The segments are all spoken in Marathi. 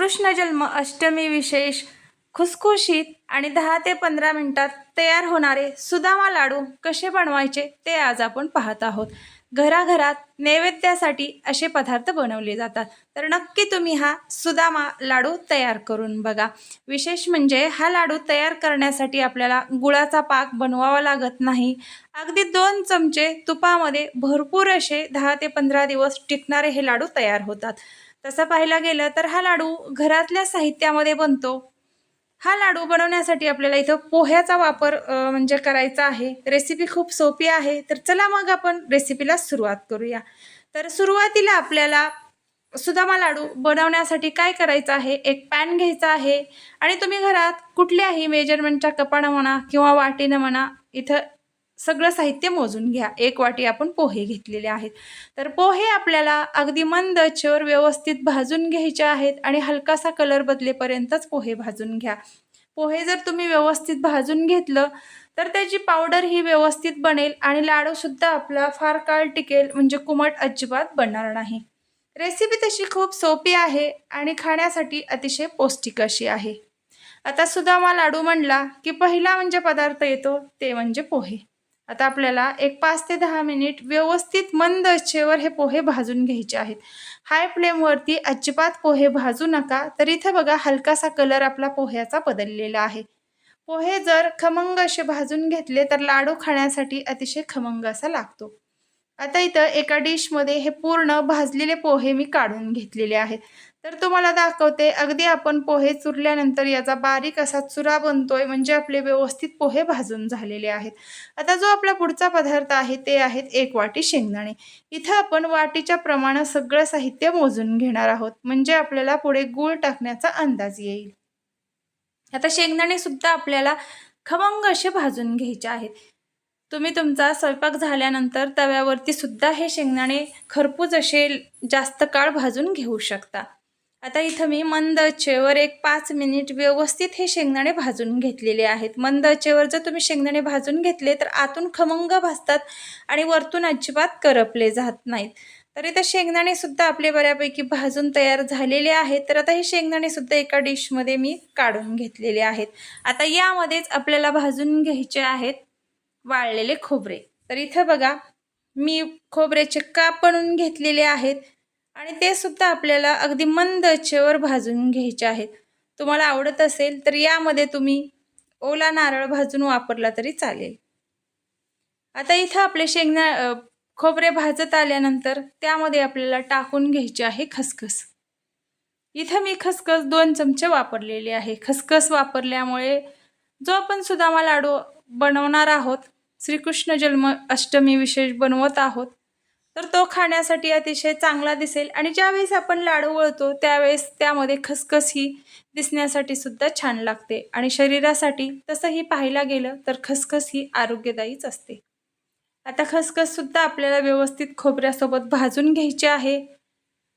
कृष्ण जन्म अष्टमी विशेष खुसखुशीत आणि दहा ते पंधरा मिनिटात तयार होणारे सुदामा लाडू कसे बनवायचे ते आज आपण पाहत आहोत. घराघरात नैवेद्यासाठी असे पदार्थ बनवले जातात. तर नक्की तुम्ही हा सुदामा लाडू तयार करून बघा. विशेष म्हणजे हा लाडू तयार करण्यासाठी आपल्याला गुळाचा पाक बनवावा लागत नाही. अगदी दोन चमचे तुपामध्ये भरपूर असे दहा ते पंधरा दिवस टिकणारे हे लाडू तयार होतात. तसं पाहायला गेलं तर हा लाडू घरातल्या साहित्यामध्ये बनतो. हा लाडू बनवण्यासाठी आपल्याला इथं पोह्याचा वापर म्हणजे करायचा आहे. रेसिपी खूप सोपी आहे. तर चला मग आपण रेसिपीला सुरुवात करूया. तर सुरुवातीला आपल्याला सुदामा लाडू बनवण्यासाठी काय करायचं आहे? एक पॅन घ्यायचा आहे. आणि तुम्ही घरात कुठल्याही मेजरमेंटच्या कपानं म्हणा किंवा वाटीनं म्हणा इथं सगळं साहित्य मोजून घ्या. एक वाटी आपण पोहे घेतलेले आहेत. तर पोहे आपल्याला अगदी मंद आचेवर व्यवस्थित भाजून घ्यायचे आहेत आणि हलकासा कलर बदलेपर्यंतच पोहे भाजून घ्या. पोहे जर तुम्ही व्यवस्थित भाजून घेतलं तर त्याची पावडर ही व्यवस्थित बनेल आणि लाडूसुद्धा आपला फार काळ टिकेल म्हणजे कुमट अजिबात बनणार नाही. रेसिपी तशी खूप सोपी आहे आणि खाण्यासाठी अतिशय पौष्टिक अशी आहे. आता सुदामा लाडू म्हणला की पहिला म्हणजे पदार्थ येतो ते म्हणजे पोहे. आता आपल्याला एक पाच ते दहा मिनिट व्यवस्थित मंद अच्छेवर हे पोहे भाजून घ्यायचे आहेत. हाय फ्लेमवरती अजिबात पोहे भाजू नका तर इथं बघा हलकासा कलर आपला पोह्याचा बदललेला आहे. पोहे जर खमंग असे भाजून घेतले तर लाडू खाण्यासाठी अतिशय खमंग असा लागतो. आता इथं एका डिशमध्ये हे पूर्ण भाजलेले पोहे मी काढून घेतलेले आहेत. तर तुम्हाला दाखवते अगदी आपण पोहे चुरल्यानंतर याचा बारीक असा चुरा बनतोय म्हणजे आपले व्यवस्थित पोहे भाजून झालेले आहेत. आता जो आपला पुढचा पदार्थ आहे ते आहेत एक वाटी शेंगदाणे. इथं आपण वाटीच्या प्रमाणात सगळं साहित्य मोजून घेणार आहोत म्हणजे आपल्याला पुढे गूळ टाकण्याचा अंदाज येईल. आता शेंगदाणे सुद्धा आपल्याला खमंग असे भाजून घ्यायचे आहेत. तुम्ही तुमचा स्वयंपाक झाल्यानंतर तव्यावरती सुद्धा हे शेंगदाणे खरपूज असे जास्त काळ भाजून घेऊ शकता. आता इथं मी मंद आचेवर एक पाच मिनिट व्यवस्थित हे शेंगदाणे भाजून घेतलेले आहेत. मंद आचेवर जर तुम्ही शेंगदाणे भाजून घेतले तर आतून खमंग भाजतात आणि वरतून अजिबात करपले जात नाहीत. तर इथं शेंगदाणेसुद्धा आपले बऱ्यापैकी भाजून तयार झालेले आहेत. तर आता हे शेंगदाणेसुद्धा एका डिशमध्ये मी काढून घेतलेले आहेत. आता यामध्येच आपल्याला भाजून घ्यायचे आहेत वाळलेले खोबरे. तर इथं बघा मी खोबऱ्याचे काप बनवून घेतलेले आहेत. आणि ते सुद्धा आपल्याला अगदी मंद आचेवर भाजून घ्यायचे आहेत. तुम्हाला आवडत असेल तर यामध्ये तुम्ही ओला नारळ भाजून वापरला तरी चालेल. आता इथं आपले शेंगदा खोबरे भाजत आल्यानंतर त्यामध्ये आपल्याला टाकून घ्यायचे आहे खसखस. इथं मी खसखस दोन चमचे वापरलेले आहे. खसखस वापरल्यामुळे जो आपण सुदामा लाडू बनवणार आहोत श्रीकृष्ण जन्म अष्टमी विशेष बनवत आहोत तर तो खाण्यासाठी अतिशय चांगला दिसेल आणि ज्यावेळेस आपण लाडू वळतो त्यावेळेस त्यामध्ये खसखस ही दिसण्यासाठी सुद्धा छान लागते आणि शरीरासाठी तसंही पाहायला गेलं तर खसखस ही आरोग्यदायीच असते. आता खसखस सुद्धा आपल्याला व्यवस्थित खोबऱ्यासोबत भाजून घ्यायचे आहे.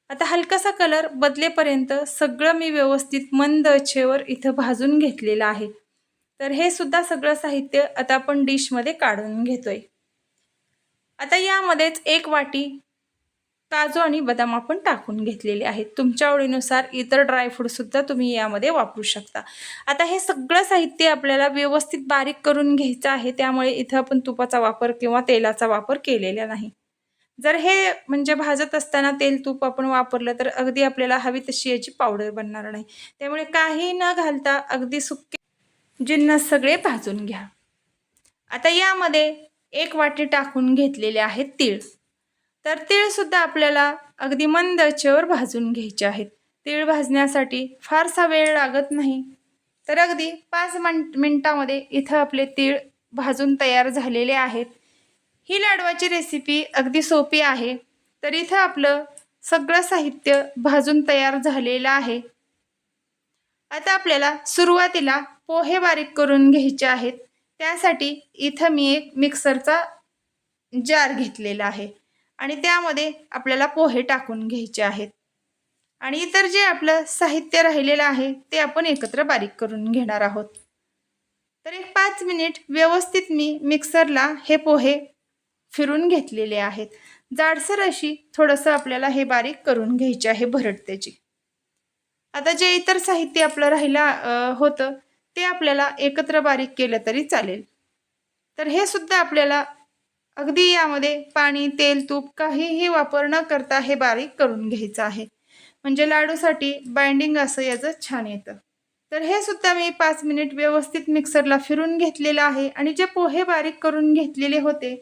आता हलकासा कलर बदलेपर्यंत सगळं मी व्यवस्थित मंद अच्छेवर इथं भाजून घेतलेलं आहे. तर हे सुद्धा सगळं साहित्य आता आपण डिशमध्ये काढून घेतोय. आता यामध्येच एक वाटी काजू आणि बदाम आपण टाकून घेतलेले आहेत. तुमच्या आवडीनुसार इतर ड्रायफ्रूटसुद्धा तुम्ही यामध्ये वापरू शकता. आता हे सगळं साहित्य आपल्याला व्यवस्थित बारीक करून घ्यायचं आहे. त्यामुळे इथं आपण तुपाचा वापर किंवा तेलाचा वापर केलेला नाही. जर हे म्हणजे भाजत असताना तेल तूप आपण वापरलं तर अगदी आपल्याला हवी तशी याची पावडर बनणार नाही. त्यामुळे काही न घालता अगदी सुके जिन्नस सगळे भाजून घ्या. आता यामध्ये एक वाटी टाकून घेतलेले आहेत तीळ. तर तीळसुद्धा आपल्याला अगदी मंद आचेवर भाजून घ्यायचे आहेत. तीळ भाजण्यासाठी फारसा वेळ लागत नाही. तर अगदी पाच मन मिनटामध्ये इथं आपले तीळ भाजून तयार झालेले आहेत. ही लाडवाची रेसिपी अगदी सोपी आहे. तर इथं आपलं सगळं साहित्य भाजून तयार झालेलं आहे. आता आपल्याला सुरुवातीला पोहे बारीक करून घ्यायचे आहेत. त्यासाठी इथं मी एक मिक्सरचा जार घेतलेला आहे. आणि त्यामध्ये आपल्याला पोहे टाकून घ्यायचे आहेत. आणि इतर जे आपलं साहित्य राहिलेलं आहे ते आपण एकत्र बारीक करून घेणार आहोत. तर एक पाच मिनिट व्यवस्थित मी मिक्सरला हे पोहे फिरून घेतलेले आहेत. जाडसर अशी थोडंसं आपल्याला हे बारीक करून घ्यायचे आहे भरडत्याची आता जे इतर साहित्य आपलं राहिलं होतं ते आपल्याला एकत्र बारीक केलं तरी चालेल. तर हे सुद्धा आपल्याला अगदी यामध्ये पाणी तेल तूप काहीही वापर न करता हे बारीक करून घ्यायचं आहे. म्हणजे लाडूसाठी बाइंडिंग असं याचं छान येतं. तर हे सुद्धा मी पाच मिनिट व्यवस्थित मिक्सरला फिरून घेतलेलं आहे आणि जे पोहे बारीक करून घेतलेले होते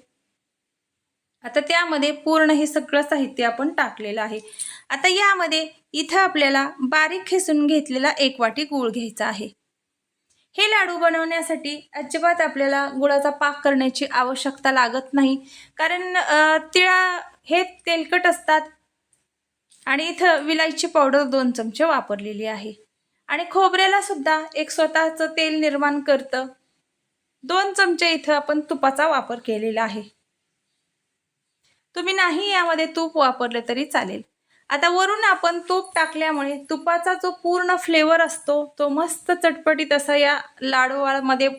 आता त्यामध्ये पूर्ण हे सगळं साहित्य आपण टाकलेलं आहे. आता यामध्ये इथं आपल्याला बारीक खेसून घेतलेला एक वाटी गूळ घ्यायचा आहे. हे लाडू बनवण्यासाठी अजिबात आपल्याला गुळाचा पाक करण्याची आवश्यकता लागत नाही. कारण तिळा हे तेलकट असतात. आणि इथं विलायची पावडर दोन चमचे वापरलेली आहे. आणि खोबऱ्याला सुद्धा एक स्वतःचं तेल निर्माण करतं. दोन चमचे इथं आपण तुपाचा वापर केलेला आहे. तुम्ही नाही यामध्ये तूप वापरले तरी चालेल. आता वरून आपण तूप टाकल्यामुळे तुपाचा जो पूर्ण फ्लेवर असतो तो मस्त चटपटीत असा या लाडूमध्ये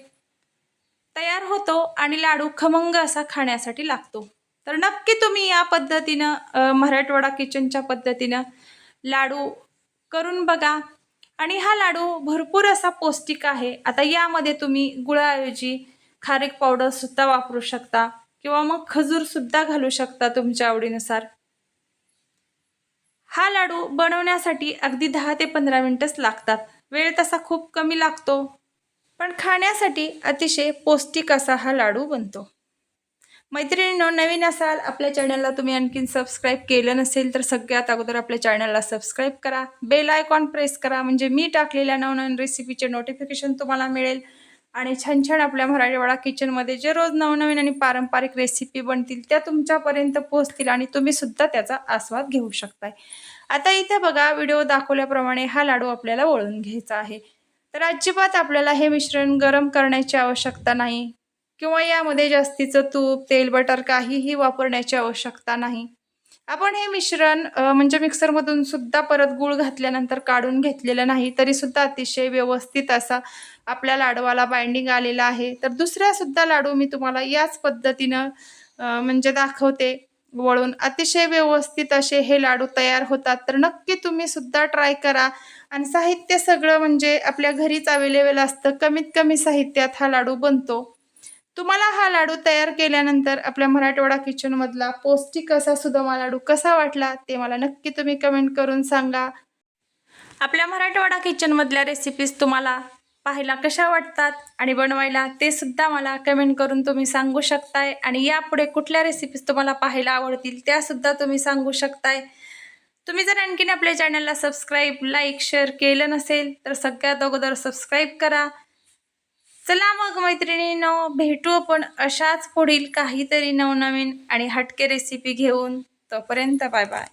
तयार होतो आणि लाडू खमंग असा खाण्यासाठी लागतो. तर नक्की तुम्ही या पद्धतीनं मराठवाडा किचनच्या पद्धतीनं लाडू करून बघा. आणि हा लाडू भरपूर असा पौष्टिक आहे. आता यामध्ये तुम्ही गुळाऐवजी खारीक पावडरसुद्धा वापरू शकता किंवा मग खजूरसुद्धा घालू शकता तुमच्या आवडीनुसार. हा लाडू बनवण्यासाठी अगदी दहा ते पंधरा मिनटंच लागतात. वेळ तसा खूप कमी लागतो. पण खाण्यासाठी अतिशय पौष्टिक असा हा लाडू बनतो. मैत्रिणींनो नवीन असाल आपल्या चॅनलला तुम्ही आणखीन सबस्क्राईब केलं नसेल तर सगळ्यात अगोदर आपल्या चॅनलला सबस्क्राईब करा. बेल आयकॉन प्रेस करा. म्हणजे मी टाकलेल्या नवनवीन रेसिपीचे नोटिफिकेशन तुम्हाला मिळेल. आणि छान छान आपल्या मराठवाडा किचनमध्ये जे रोज नवनवीन आणि पारंपरिक रेसिपी बनतील त्या तुमच्यापर्यंत पोहोचतील आणि तुम्ही सुद्धा त्याचा आस्वाद घेऊ शकताय. आता इथे बघा व्हिडिओ दाखवल्याप्रमाणे हा लाडू आपल्याला वळून घ्यायचा आहे. तर अजिबात आपल्याला हे मिश्रण गरम करण्याची आवश्यकता नाही. किंवा यामध्ये जास्तीचं तूप तेल बटर काहीही वापरण्याची आवश्यकता नाही. आपण हे मिश्रण म्हणजे मिक्सरमधून सुद्धा परत गूळ घातल्यानंतर काढून घेतलेलं नाही तरी सुद्धा अतिशय व्यवस्थित असा आपल्या लाडवाला बाइंडिंग आलेला आहे. तर दुसऱ्या सुद्धा लाडू मी तुम्हाला याच पद्धतीनं म्हणजे दाखवते. वळून अतिशय व्यवस्थित असे हे लाडू तयार होतात. तर नक्की तुम्ही सुद्धा ट्राय करा. आणि साहित्य सगळं म्हणजे आपल्या घरीच अवेलेबल असतं. कमीत कमी साहित्यात हा लाडू बनतो. तुम्हाला हा लाडू तयार केल्यानंतर आपल्या मराठवाडा किचनमधला पौष्टिक असा सुदमा लाडू कसा वाटला ते मला नक्की तुम्ही कमेंट करून सांगा. आपल्या मराठवाडा किचनमधल्या रेसिपीज तुम्हाला पाहायला कशा वाटतात आणि बनवायला ते सुद्धा मला कमेंट करून तुम्ही सांगू शकताय. आणि यापुढे कुठल्या रेसिपीज तुम्हाला पाहायला आवडतील त्यासुद्धा तुम्ही सांगू शकताय. तुम्ही जर आणखीन आपल्या चॅनलला सबस्क्राईब लाईक शेअर केलं नसेल तर सगळ्यात अगोदर सबस्क्राईब करा. चला मग मैत्रिणींनो भेटू आपण अशाच पुढील काहीतरी नवनवीन आणि हटके रेसिपी घेऊन. तोपर्यंत बाय बाय